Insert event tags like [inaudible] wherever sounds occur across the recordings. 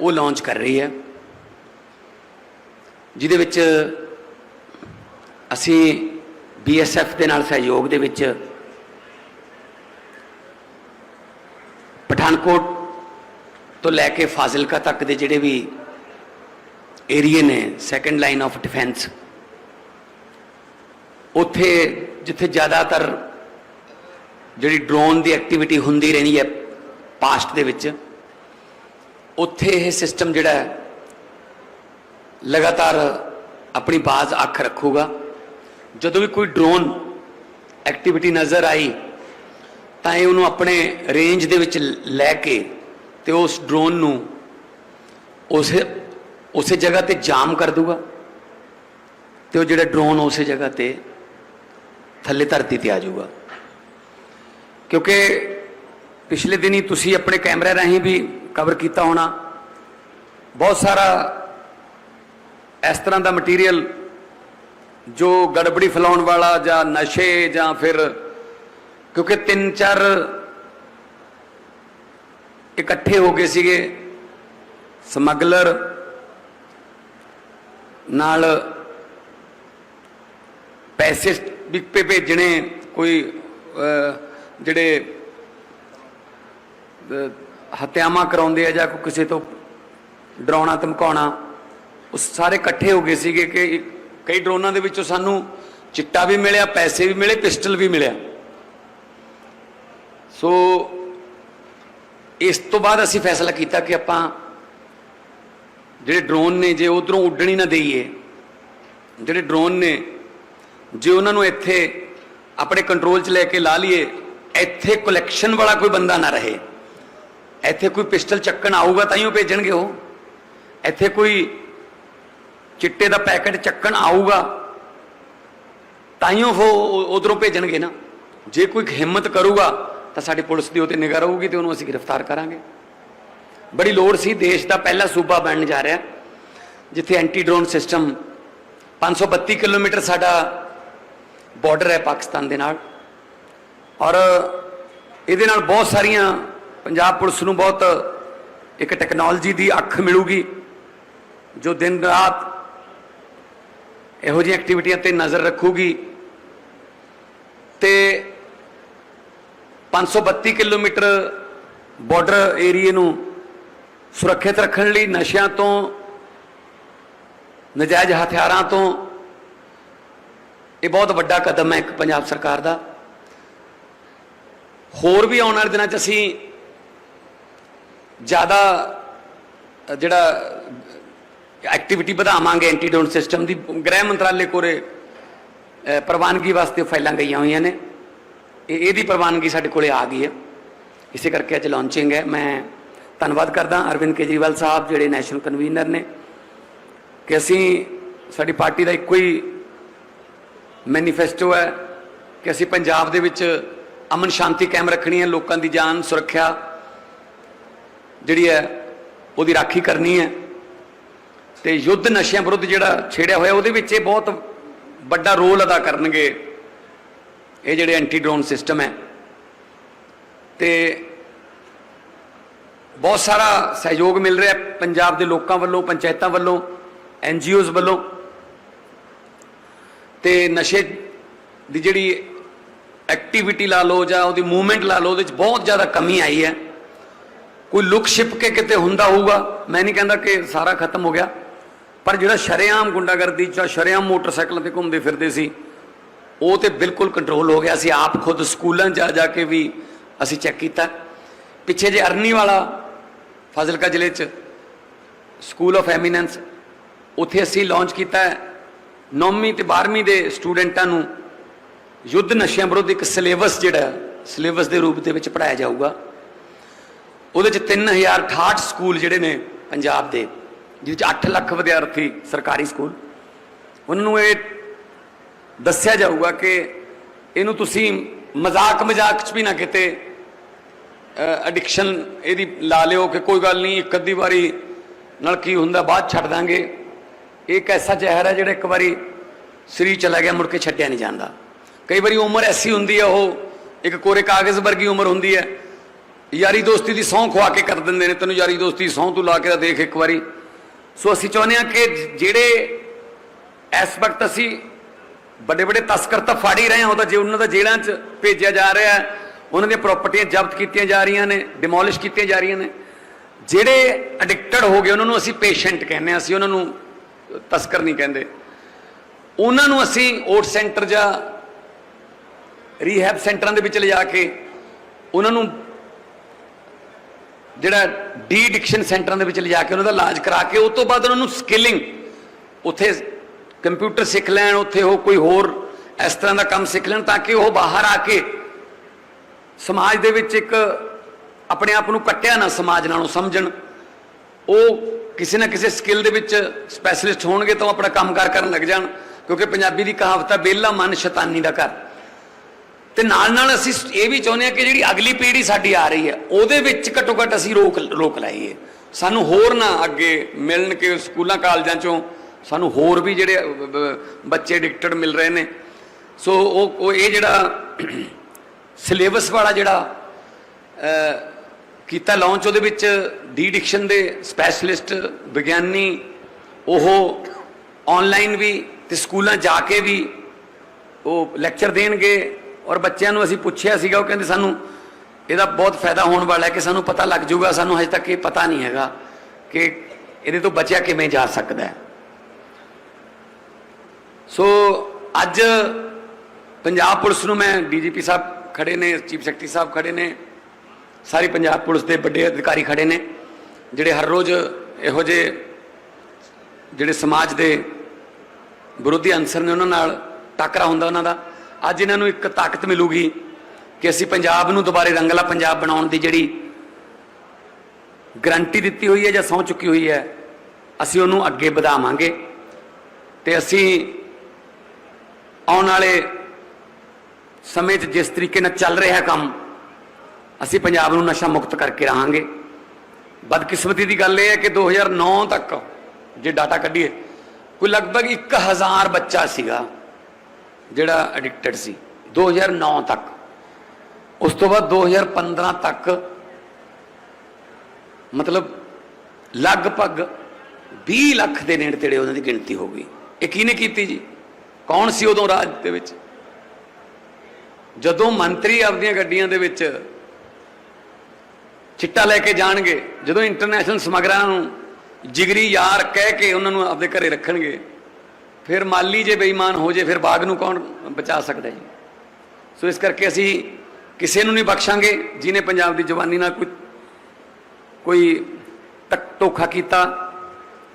ਉਹ ਲਾਂਚ ਕਰ ਰਹੀ ਹੈ। ਜਿਹਦੇ ਵਿੱਚ ਅਸੀਂ ਬੀਐਸਐਫ ਦੇ ਨਾਲ ਸਹਿਯੋਗ ਦੇ ਵਿੱਚ ਪਠਾਨਕੋਟ ਤੋਂ ਲੈ ਕੇ ਫਾਜ਼ਿਲਕਾ ਤੱਕ ਦੇ ਜਿਹੜੇ ਵੀ ਏਰੀਏ ਨੇ ਸੈਕੰਡ ਲਾਈਨ ਆਫ ਡਿਫੈਂਸ ਉੱਥੇ ਜਿੱਥੇ ਜ਼ਿਆਦਾਤਰ ਜਿਹੜੀ ਡਰੋਨ ਦੀ ਐਕਟੀਵਿਟੀ ਹੁੰਦੀ ਰਹਿੰਦੀ ਹੈ ਪਾਸਟ ਦੇ ਵਿੱਚ ਉੱਥੇ ਇਹ ਸਿਸਟਮ ਜਿਹੜਾ ਹੈ, ਲਗਾਤਾਰ ਆਪਣੀ ਬਾਜ਼ ਅੱਖ ਰੱਖੂਗਾ। ਜਦੋਂ ਵੀ ਕੋਈ ਡਰੋਨ ਐਕਟੀਵਿਟੀ ਨਜ਼ਰ ਆਈ, ਤਾਂ ਇਹ ਉਹਨੂੰ ਆਪਣੇ ਰੇਂਜ ਦੇ ਵਿੱਚ ਲੈ ਕੇ ਤੇ ਉਸ ਡਰੋਨ ਨੂੰ ਉਸੇ ਉਸੇ ਜਗ੍ਹਾ ਤੇ ਜਾਮ ਕਰ ਦੂਗਾ। ਤੇ ਉਹ ਜਿਹੜਾ ਡਰੋਨ ਉਸੇ ਜਗ੍ਹਾ ਤੇ ਥੱਲੇ ਧਰਤੀ ਤੇ ਆ ਜਾਊਗਾ। ਕਿਉਂਕਿ ਪਿਛਲੇ ਦਿਨੀ ਤੁਸੀਂ ਆਪਣੇ ਕੈਮਰੇ ਰਾਹੀਂ ਵੀ ਕਵਰ ਕੀਤਾ ਹੋਣਾ। ਬਹੁਤ ਸਾਰਾ ਇਸ ਤਰ੍ਹਾਂ ਦਾ ਮਟੀਰੀਅਲ ਜੋ ਗੜਬੜੀ ਫੈਲਾਉਣ ਵਾਲਾ ਜਾਂ ਨਸ਼ੇ ਜਾਂ ਫਿਰ ਕਿਉਂਕਿ ਤਿੰਨ ਚਾਰ ਇਕੱਠੇ ਹੋ ਗਏ ਸੀਗੇ, ਸਮਗਲਰ ਨਾਲ ਪੈਸੇ ਵੀ ਭੇਜਣੇ, ਕੋਈ ਜਿਹੜੇ ਹੱਤਿਆਵਾਂ ਕਰਾਉਂਦੇ ਆ ਜਾਂ ਕਿਸੇ ਤੋਂ ਡਰਾਉਣਾ, ਧਮਕਾਉਣਾ ਉਹ ਸਾਰੇ ਇਕੱਠੇ ਹੋ ਗਏ ਸੀਗੇ ਕਿ ਕਈ ਡਰੋਨਾਂ ਦੇ ਵਿੱਚੋਂ ਸਾਨੂੰ ਚਿੱਟਾ ਵੀ ਮਿਲਿਆ, ਪੈਸੇ ਵੀ ਮਿਲੇ, ਪਿਸਟਲ ਵੀ ਮਿਲਿਆ। ਸੋ ਇਸ ਤੋਂ ਬਾਅਦ ਅਸੀਂ ਫੈਸਲਾ ਕੀਤਾ ਕਿ ਆਪਾਂ ਜਿਹੜੇ ਡਰੋਨ ਨੇ ਜੇ ਉਧਰੋਂ ਉੱਡਣੀ ਨਾ ਦੇਈਏ, ਜਿਹੜੇ ਡਰੋਨ ਨੇ ਜੇ ਉਹਨਾਂ ਨੂੰ ਇੱਥੇ ਆਪਣੇ ਕੰਟਰੋਲ 'ਚ ਲੈ ਕੇ ਲਾ ਲਈਏ, ਇੱਥੇ ਕਲੈਕਸ਼ਨ ਵਾਲਾ ਕੋਈ ਬੰਦਾ ਨਾ ਰਹੇ। ਇੱਥੇ ਕੋਈ ਪਿਸਟਲ ਚੱਕਣ ਆਊਗਾ ਤਾਂ ਹੀ ਉਹ ਭੇਜਣਗੇ ਉਹ। ਇੱਥੇ ਕੋਈ ਚਿੱਟੇ ਦਾ ਪੈਕੇਟ ਚੱਕਣ ਆਊਗਾ ਤਾਂ ਹੀ ਉਹ ਉਧਰੋਂ ਭੇਜਣਗੇ ਨਾ। ਜੇ ਕੋਈ ਹਿੰਮਤ ਕਰੂਗਾ ਤਾਂ ਸਾਡੀ ਪੁਲਿਸ ਦੀ ਉਹ ਤੇ ਨਿਗਾਹ ਰਹੂਗੀ ਤੇ ਉਹਨੂੰ ਅਸੀਂ ਗ੍ਰਿਫਤਾਰ ਕਰਾਂਗੇ। ਬੜੀ ਲੋੜ ਸੀ ਦੇਸ਼ ਦਾ ਪਹਿਲਾ ਸੂਬਾ ਬਣਨ ਜਾ ਰਿਹਾ, ਜਿੱਥੇ ਐਂਟੀ ਡਰੋਨ ਸਿਸਟਮ 532 ਕਿਲੋਮੀਟਰ ਸਾਡਾ ਬਾਰਡਰ ਹੈ ਪਾਕਿਸਤਾਨ ਦੇ ਨਾਲ। ਔਰ ਇਹਦੇ ਨਾਲ ਬਹੁਤ ਸਾਰੀਆਂ ਪੰਜਾਬ ਪੁਲਿਸ ਨੂੰ ਬਹੁਤ ਇੱਕ ਟੈਕਨੋਲੋਜੀ ਦੀ ਅੱਖ ਮਿਲੂਗੀ, ਜੋ ਦਿਨ ਰਾਤ ਇਹੋ ਜਿਹੀ ਐਕਟੀਵਿਟੀਆਂ ਤੇ ਨਜ਼ਰ ਰੱਖੂਗੀ। ਤੇ 532 ਕਿਲੋਮੀਟਰ ਬਾਰਡਰ ਏਰੀਏ ਨੂੰ ਸੁਰੱਖਿਅਤ ਰੱਖਣ ਲਈ ਨਸ਼ਿਆਂ ਤੋਂ, ਨਜਾਇਜ਼ ਹਥਿਆਰਾਂ ਤੋਂ ਇਹ ਬਹੁਤ ਵੱਡਾ ਕਦਮ ਹੈ ਇੱਕ ਪੰਜਾਬ ਸਰਕਾਰ ਦਾ। ਹੋਰ ਵੀ ਆਉਣ ਵਾਲੇ ਦਿਨਾਂ 'ਚ ਅਸੀਂ ਜ਼ਿਆਦਾ ਜਿਹੜਾ ਐਕਟੀਵਿਟੀ ਵਧਾਵਾਂਗੇ ਐਂਟੀ ਸਿਸਟਮ ਦੀ, ਗ੍ਰਹਿ ਮੰਤਰਾਲੇ ਕੋਲੇ ਪ੍ਰਵਾਨਗੀ ਵਾਸਤੇ ਫਾਈਲਾਂ ਗਈਆਂ ਹੋਈਆਂ ਨੇ। ਇਹ, ਇਹਦੀ ਪ੍ਰਵਾਨਗੀ ਸਾਡੇ ਕੋਲੇ ਆ ਗਈ ਹੈ। ਇਸੇ ਕਰਕੇ ਅੱਜ ਲਾਂਚਿੰਗ ਹੈ। ਮੈਂ ਧੰਨਵਾਦ ਕਰਦਾ ਅਰਵਿੰਦ ਕੇਜਰੀਵਾਲ ਸਾਹਿਬ, ਜਿਹੜੇ ਨੈਸ਼ਨਲ ਕਨਵੀਨਰ ਨੇ, ਕਿ ਅਸੀਂ ਸਾਡੀ ਪਾਰਟੀ ਦਾ ਇੱਕੋ ਹੀ ਮੈਨੀਫੈਸਟੋ ਹੈ ਕਿ ਅਸੀਂ ਪੰਜਾਬ ਦੇ ਵਿੱਚ ਅਮਨ ਸ਼ਾਂਤੀ ਕਾਇਮ ਰੱਖਣੀ ਹੈ, ਲੋਕਾਂ ਦੀ ਜਾਨ ਸੁਰੱਖਿਆ ਜਿਹੜੀ ਹੈ, ਉਹਦੀ ਰਾਖੀ ਕਰਨੀ ਹੈ। ਤੇ ਯੁੱਧ ਨਸ਼ਿਆਂ ਵਿਰੁੱਧ ਜਿਹੜਾ ਛੇੜਿਆ ਹੋਇਆ, ਉਹਦੇ ਵਿੱਚ ਇਹ ਬਹੁਤ ਵੱਡਾ ਰੋਲ ਅਦਾ ਕਰਨਗੇ। ਇਹ ਜਿਹੜੇ ਐਂਟੀ ਡਰੋਨ ਸਿਸਟਮ ਹੈ। ਤੇ ਬਹੁਤ ਸਾਰਾ ਸਹਿਯੋਗ ਮਿਲ ਰਿਹਾ ਪੰਜਾਬ ਦੇ ਲੋਕਾਂ ਵੱਲੋਂ, ਪੰਚਾਇਤਾਂ ਵੱਲੋਂ ਐਨਜੀਓਜ਼ ਵੱਲੋਂ। ਤੇ ਨਸ਼ੇ ਦੀ ਜਿਹੜੀ ਐਕਟੀਵਿਟੀ ਲਾ ਲਓ ਜਾਂ ਉਹਦੀ ਮੂਵਮੈਂਟ ਲਾ ਲਓ, ਉਹਦੇ ਵਿੱਚ ਬਹੁਤ ਜ਼ਿਆਦਾ ਕਮੀ ਆਈ ਹੈ। ਕੋਈ ਲੁਕ ਛਿਪ ਕੇ ਕਿਤੇ ਹੁੰਦਾ ਹੋਊਗਾ, ਮੈਂ ਨਹੀਂ ਕਹਿੰਦਾ ਕਿ ਸਾਰਾ ਖਤਮ ਹੋ ਗਿਆ। ਪਰ ਜਿਹੜਾ ਸ਼ਰੇਆਮ ਗੁੰਡਾਗਰਦੀ ਜਾਂ ਸ਼ਰੇਆਮ ਮੋਟਰਸਾਈਕਲਾਂ ਤੇ ਘੁੰਮਦੇ ਫਿਰਦੇ ਸੀ, ਉਹ ਤੇ ਬਿਲਕੁਲ ਕੰਟਰੋਲ ਹੋ ਗਿਆ ਸੀ। ਆਪ ਖੁਦ ਸਕੂਲਾਂ 'ਚ ਜਾ ਜਾ ਕੇ ਵੀ ਅਸੀਂ ਚੈੱਕ ਕੀਤਾ। ਪਿੱਛੇ ਜੇ ਅਰਨੀ ਵਾਲਾ ਫਾਜ਼ਿਲਕਾ ਜ਼ਿਲ੍ਹੇ 'ਚ ਸਕੂਲ ਆਫ ਐਮੀਨੈਂਸ ਉੱਥੇ ਅਸੀਂ ਲਾਂਚ ਕੀਤਾ ਹੈ। 9ਵੀਂ ਤੇ 12ਵੀਂ ਦੇ ਸਟੂਡੈਂਟਾਂ ਨੂੰ ਯੁੱਧ ਨਸ਼ਿਆਂ ਵਿਰੁੱਧ ਇੱਕ ਸਿਲੇਬਸ ਜਿਹੜਾ ਸਿਲੇਬਸ ਦੇ ਰੂਪ ਦੇ ਵਿੱਚ ਪੜਾਇਆ ਜਾਊਗਾ। ਉਹਦੇ ਚ 3068 ਸਕੂਲ ਜਿਹੜੇ ਨੇ ਪੰਜਾਬ ਦੇ, ਜਿਹਦੇ 'ਚ 8 ਲੱਖ ਵਿਦਿਆਰਥੀ ਸਰਕਾਰੀ ਸਕੂਲ। ਉਹਨਾਂ ਨੂੰ ਇਹ ਦੱਸਿਆ ਜਾਊਗਾ ਕਿ ਇਹਨੂੰ ਤੁਸੀਂ ਮਜ਼ਾਕ ਮਜ਼ਾਕ ਚ ਵੀ ਨਾ ਕਿਤੇ ਐਡਿਕਸ਼ਨ ਇਹਦੀ ਲਾ ਲਿਓ ਕਿ ਕੋਈ ਗੱਲ ਨਹੀਂ, ਇੱਕ ਅੱਧੀ ਵਾਰੀ ਨਾਲ ਕੀ ਹੁੰਦਾ, ਬਾਅਦ ਛੱਡ ਦਾਂਗੇ। ਇਹ ਇੱਕ ਐਸਾ ਜ਼ਹਿਰ ਹੈ ਜਿਹੜਾ ਇੱਕ ਵਾਰੀ ਸਰੀਰ ਚਲਾ ਗਿਆ, ਮੁੜ ਕੇ ਛੱਡਿਆ ਨਹੀਂ ਜਾਂਦਾ। ਕਈ ਵਾਰੀ ਉਮਰ ਐਸੀ ਹੁੰਦੀ ਹੈ, ਉਹ ਇੱਕ ਕੋਰੇ ਕਾਗਜ਼ ਵਰਗੀ ਉਮਰ ਹੁੰਦੀ ਹੈ ਯਾਰੀ ਦੋਸਤੀ ਦੀ ਸਹੁੰ ਖਵਾ ਕੇ ਕਰ ਦਿੰਦੇ ਨੇ। ਤੈਨੂੰ ਯਾਰੀ ਦੋਸਤੀ ਦੀ ਸਹੁੰ ਤੂੰ ਲਾ ਕੇ ਤਾਂ ਦੇਖ ਇੱਕ ਵਾਰੀ। ਸੋ ਅਸੀਂ ਚਾਹੁੰਦੇ ਹਾਂ ਕਿ ਜਿਹੜੇ ਇਸ ਵਕਤ ਅਸੀਂ ਵੱਡੇ ਵੱਡੇ ਤਸਕਰ ਤਾਂ ਫੜ ਹੀ ਰਹੇ ਹਾਂ ਉਹਦਾ ਜੇ ਉਹਨਾਂ ਦਾ ਜੇਲ੍ਹਾਂ 'ਚ ਭੇਜਿਆ ਜਾ ਰਿਹਾ ਹੈ, ਉਹਨਾਂ ਦੀਆਂ ਪ੍ਰਾਪਰਟੀਆਂ ਜ਼ਬਤ ਕੀਤੀਆਂ ਜਾ ਰਹੀਆਂ ਨੇ ਡਿਮੋਲਿਸ਼ ਕੀਤੀਆਂ ਜਾ ਰਹੀਆਂ ਨੇ। ਜਿਹੜੇ ਐਡਿਕਟਡ ਹੋ ਗਏ, ਉਹਨਾਂ ਨੂੰ ਅਸੀਂ ਪੇਸ਼ੈਂਟ ਕਹਿੰਦੇ ਹਾਂ, ਅਸੀਂ ਉਹਨਾਂ ਨੂੰ ਤਸਕਰ ਨਹੀਂ ਕਹਿੰਦੇ। ਉਹਨਾਂ ਨੂੰ ਅਸੀਂ ਓਟ ਸੈਂਟਰ ਜਾਂ ਰੀਹੈਬ ਸੈਂਟਰਾਂ ਦੇ ਵਿੱਚ ਲਿਜਾ ਕੇ ਉਹਨਾਂ ਨੂੰ ਜਿਹੜਾ ਡੀ ਡਿਕਸ਼ਨ ਸੈਂਟਰਾਂ ਦੇ ਵਿੱਚ ਲਿਜਾ ਕੇ ਉਹਨਾਂ ਦਾ ਇਲਾਜ ਕਰਾ ਕੇ ਉਸ ਤੋਂ ਬਾਅਦ ਉਹਨਾਂ ਨੂੰ ਸਕਿਲਿੰਗ ਉੱਥੇ ਕੰਪਿਊਟਰ ਸਿੱਖ ਲੈਣ, ਉੱਥੇ ਉਹ ਕੋਈ ਹੋਰ ਇਸ ਤਰ੍ਹਾਂ ਦਾ ਕੰਮ ਸਿੱਖ ਲੈਣ ਤਾਂ ਕਿ ਉਹ ਬਾਹਰ ਆ ਕੇ ਸਮਾਜ ਦੇ ਵਿੱਚ ਇੱਕ ਆਪਣੇ ਆਪ ਨੂੰ ਕੱਟਿਆ ਨਾ ਸਮਾਜ ਨਾਲੋਂ ਸਮਝਣ। ਉਹ ਕਿਸੇ ਨਾ ਕਿਸੇ ਸਕਿੱਲ ਦੇ ਵਿੱਚ ਸਪੈਸ਼ਲਿਸਟ ਹੋਣਗੇ ਤਾਂ ਉਹ ਆਪਣਾ ਕੰਮਕਾਰ ਕਰਨ ਲੱਗ ਜਾਣ, ਕਿਉਂਕਿ ਪੰਜਾਬੀ ਦੀ ਕਹਾਵਤ ਹੈ ਬੇਲਾ ਮਨ ਸ਼ੈਤਾਨੀ ਦਾ ਘਰ। ਤੇ ਨਾਲ ਨਾਲ ਅਸੀਂ ਇਹ ਵੀ ਚਾਹੁੰਦੇ ਹਾਂ ਕਿ ਜਿਹੜੀ ਅਗਲੀ ਪੀੜ੍ਹੀ ਸਾਡੀ ਆ ਰਹੀ ਹੈ, ਉਹਦੇ ਵਿੱਚ ਘੱਟੋ ਘੱਟ ਅਸੀਂ ਰੋਕ ਰੋਕ ਲਾਈਏ। ਸਾਨੂੰ ਹੋਰ ਨਾ ਅੱਗੇ ਮਿਲਣ ਕੇ ਸਕੂਲਾਂ, ਕਾਲਜਾਂ ਚੋਂ ਸਾਨੂੰ ਹੋਰ ਵੀ ਜਿਹੜੇ ਬੱਚੇ ਐਡਿਕਟਡ ਮਿਲ ਰਹੇ ਨੇ। ਸੋ ਉਹ ਉਹ ਇਹ ਜਿਹੜਾ [clears throat] ਸਿਲੇਬਸ ਵਾਲਾ ਜਿਹੜਾ ਕੀਤਾ ਲਾਂਚ ਉਹਦੇ ਵਿੱਚ ਡੀ ਡਿਕਸ਼ਨ ਦੇ ਸਪੈਸ਼ਲਿਸਟ ਵਿਗਿਆਨੀ, ਉਹ ਆਨਲਾਈਨ ਵੀ ਤੇ ਸਕੂਲਾਂ ਜਾ ਕੇ ਵੀ ਉਹ ਲੈਕਚਰ ਦੇਣਗੇ। ਔਰ ਬੱਚਿਆਂ ਨੂੰ ਅਸੀਂ ਪੁੱਛਿਆ ਸੀਗਾ, ਉਹ ਕਹਿੰਦੇ ਸਾਨੂੰ ਇਹਦਾ ਬਹੁਤ ਫਾਇਦਾ ਹੋਣ ਵਾਲਾ ਹੈ ਕਿ ਸਾਨੂੰ ਪਤਾ ਲੱਗ ਜਾਊਗਾ, ਸਾਨੂੰ ਹਜੇ ਤੱਕ ਇਹ ਪਤਾ ਨਹੀਂ ਹੈਗਾ ਕਿ ਇਹਦੇ ਤੋਂ ਬਚਿਆ ਕਿਵੇਂ ਜਾ ਸਕਦਾ ਹੈ। ਸੋ ਅੱਜ ਪੰਜਾਬ ਪੁਲਿਸ ਨੂੰ ਮੈਂ ਡੀਜੀਪੀ ਸਾਹਿਬ ਖੜੇ ਨੇ, ਚੀਫ ਸੈਕਟਰੀ ਸਾਹਿਬ ਖੜੇ ਨੇ, ਸਾਰੀ ਪੰਜਾਬ ਪੁਲਿਸ ਦੇ ਵੱਡੇ ਅਧਿਕਾਰੀ ਖੜੇ ਨੇ, ਜਿਹੜੇ ਹਰ ਰੋਜ਼ ਇਹੋ ਜਿਹੇ ਜਿਹੜੇ ਸਮਾਜ ਦੇ ਵਿਰੋਧੀ ਅੰਸਰ ਨੇ, ਉਹਨਾਂ ਨਾਲ ਟਾਕਰਾ ਹੁੰਦਾ ਉਹਨਾਂ ਦਾ। ਅੱਜ ਇਹਨਾਂ ਨੂੰ ਇੱਕ ਤਾਕਤ ਮਿਲੂਗੀ ਕਿ ਅਸੀਂ ਪੰਜਾਬ ਨੂੰ ਦੁਬਾਰੇ ਰੰਗਲਾ ਪੰਜਾਬ ਬਣਾਉਣ ਦੀ ਜਿਹੜੀ ਗਰੰਟੀ ਦਿੱਤੀ ਹੋਈ ਹੈ ਜਾਂ ਸਹੁੰ ਚੁੱਕੀ ਹੋਈ ਹੈ, ਅਸੀਂ ਉਹਨੂੰ ਅੱਗੇ ਵਧਾਵਾਂਗੇ। ਤੇ ਅਸੀਂ ਆਉਣ ਵਾਲੇ ਸਮੇਂ 'ਚ ਜਿਸ ਤਰੀਕੇ ਨਾਲ ਚੱਲ ਰਿਹਾ ਕੰਮ, ਅਸੀਂ ਪੰਜਾਬ ਨੂੰ ਨਸ਼ਾ ਮੁਕਤ ਕਰਕੇ ਰਹਾਂਗੇ। ਬਦਕਿਸਮਤੀ ਦੀ ਗੱਲ ਇਹ ਹੈ ਕਿ 2009 ਤੱਕ ਜੇ ਡਾਟਾ ਕੱਢੀਏ, ਕੋਈ ਲਗਭਗ 1000 ਬੱਚਾ ਸੀਗਾ। ਜਿਹੜਾ ਐਡਿਕਟਡ ਸੀ 2009 ਤੱਕ। ਉਸ ਤੋਂ ਬਾਅਦ 2015 ਤੱਕ ਮਤਲਬ ਲਗਭਗ 20 ਲੱਖ ਦੇ ਨੇੜੇ ਤੇੜੇ ਉਹਨਾਂ ਦੀ ਗਿਣਤੀ ਹੋ ਗਈ। ਇਹ ਕਿਹਨੇ ਕੀਤੀ ਜੀ? ਕੌਣ ਸੀ ਉਦੋਂ ਰਾਜ ਦੇ ਵਿੱਚ? ਜਦੋਂ ਮੰਤਰੀ ਆਪਦੀਆਂ ਗੱਡੀਆਂ ਦੇ ਵਿੱਚ ਚਿੱਟਾ ਲੈ ਕੇ ਜਾਣਗੇ, ਜਦੋਂ ਇੰਟਰਨੈਸ਼ਨਲ ਸਮਗਰਾਂ ਨੂੰ ਜਿਗਰੀ ਯਾਰ ਕਹਿ ਕੇ ਉਹਨਾਂ ਨੂੰ ਆਪਦੇ ਘਰੇ ਰੱਖਣਗੇ ਫਿਰ ਮਾਲੀ ਜੇ ਬੇਈਮਾਨ ਹੋ ਜੇ, ਫਿਰ ਬਾਗ ਨੂੰ ਕੌਣ ਬਚਾ ਸਕਦਾ ਜੀ? ਸੋ ਇਸ ਕਰਕੇ ਅਸੀਂ ਕਿਸੇ ਨੂੰ ਨਹੀਂ ਬਖਸ਼ਾਂਗੇ ਜਿਨੇ ਪੰਜਾਬ ਦੀ ਜਵਾਨੀ ਨਾਲ ਕੋਈ ਕੋਈ ਤੱਕ ਧੋਖਾ ਕੀਤਾ,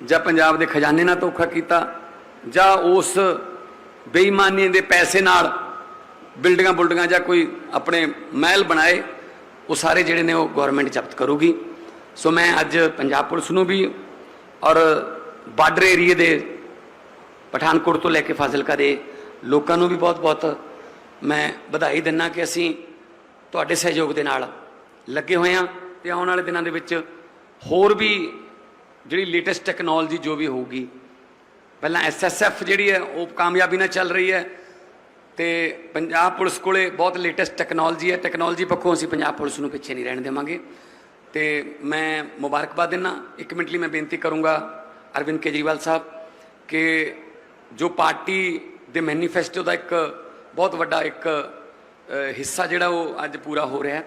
ਜਾਂ ਪੰਜਾਬ ਦੇ ਖਜ਼ਾਨੇ ਨਾਲ ਧੋਖਾ ਕੀਤਾ, ਜਾਂ ਉਸ ਬੇਈਮਾਨੀ ਦੇ ਪੈਸੇ ਨਾਲ ਬਿਲਡਿੰਗਾਂ ਬੁਲਡਿੰਗਾਂ ਜਾਂ ਕੋਈ ਆਪਣੇ ਮਹਿਲ ਬਣਾਏ, ਉਹ ਸਾਰੇ ਜਿਹੜੇ ਨੇ ਉਹ ਗਵਰਨਮੈਂਟ ਜ਼ਬਤ ਕਰੂਗੀ। ਸੋ ਮੈਂ ਅੱਜ ਪੰਜਾਬ ਪੁਲਿਸ ਨੂੰ ਵੀ ਔਰ ਬਾਰਡਰ ਏਰੀਏ ਦੇ ਪਠਾਨਕੋਟ ਤੋਂ ਲੈ ਕੇ ਫਾਜ਼ਿਲਕਾ ਦੇ ਲੋਕਾਂ ਨੂੰ ਵੀ ਬਹੁਤ-ਬਹੁਤ ਮੈਂ ਵਧਾਈ ਦਿੰਨਾ ਕਿ ਅਸੀਂ ਤੁਹਾਡੇ ਸਹਿਯੋਗ ਦੇ ਨਾਲ ਲੱਗੇ ਹੋਏ ਹਾਂ ਤੇ ਆਉਣ ਵਾਲੇ ਦਿਨਾਂ ਦੇ ਵਿੱਚ ਹੋਰ ਵੀ ਜਿਹੜੀ ਲੇਟੈਸਟ ਟੈਕਨੋਲੋਜੀ ਜੋ ਵੀ ਹੋਊਗੀ, ਪਹਿਲਾਂ ਐਸਐਸਐਫ ਜਿਹੜੀ ਹੈ ਉਹ ਕਾਮਯਾਬੀ ਨਾਲ ਚੱਲ ਰਹੀ ਹੈ ਤੇ ਪੰਜਾਬ ਪੁਲਿਸ ਕੋਲੇ ਬਹੁਤ ਲੇਟੈਸਟ ਟੈਕਨੋਲੋਜੀ ਹੈ ਟੈਕਨੋਲੋਜੀ ਪੱਖੋਂ ਅਸੀਂ ਪੰਜਾਬ ਪੁਲਿਸ ਨੂੰ ਪਿੱਛੇ ਨਹੀਂ ਰਹਿਣ ਦੇਵਾਂਗੇ। ਤੇ ਮੈਂ ਮੁਬਾਰਕਬਾਦ ਦਿੰਨਾ, ਇੱਕ ਮਿੰਟ ਲਈ ਮੈਂ ਬੇਨਤੀ ਕਰੂੰਗਾ ਅਰਵਿੰਦ ਕੇਜਰੀਵਾਲ ਸਾਹਿਬ ਕਿ ਜੋ ਪਾਰਟੀ ਦੇ ਮੈਨੀਫੈਸਟੋ ਦਾ ਇੱਕ ਬਹੁਤ ਵੱਡਾ ਇੱਕ ਹਿੱਸਾ ਜਿਹੜਾ ਉਹ ਅੱਜ ਪੂਰਾ ਹੋ ਰਿਹਾ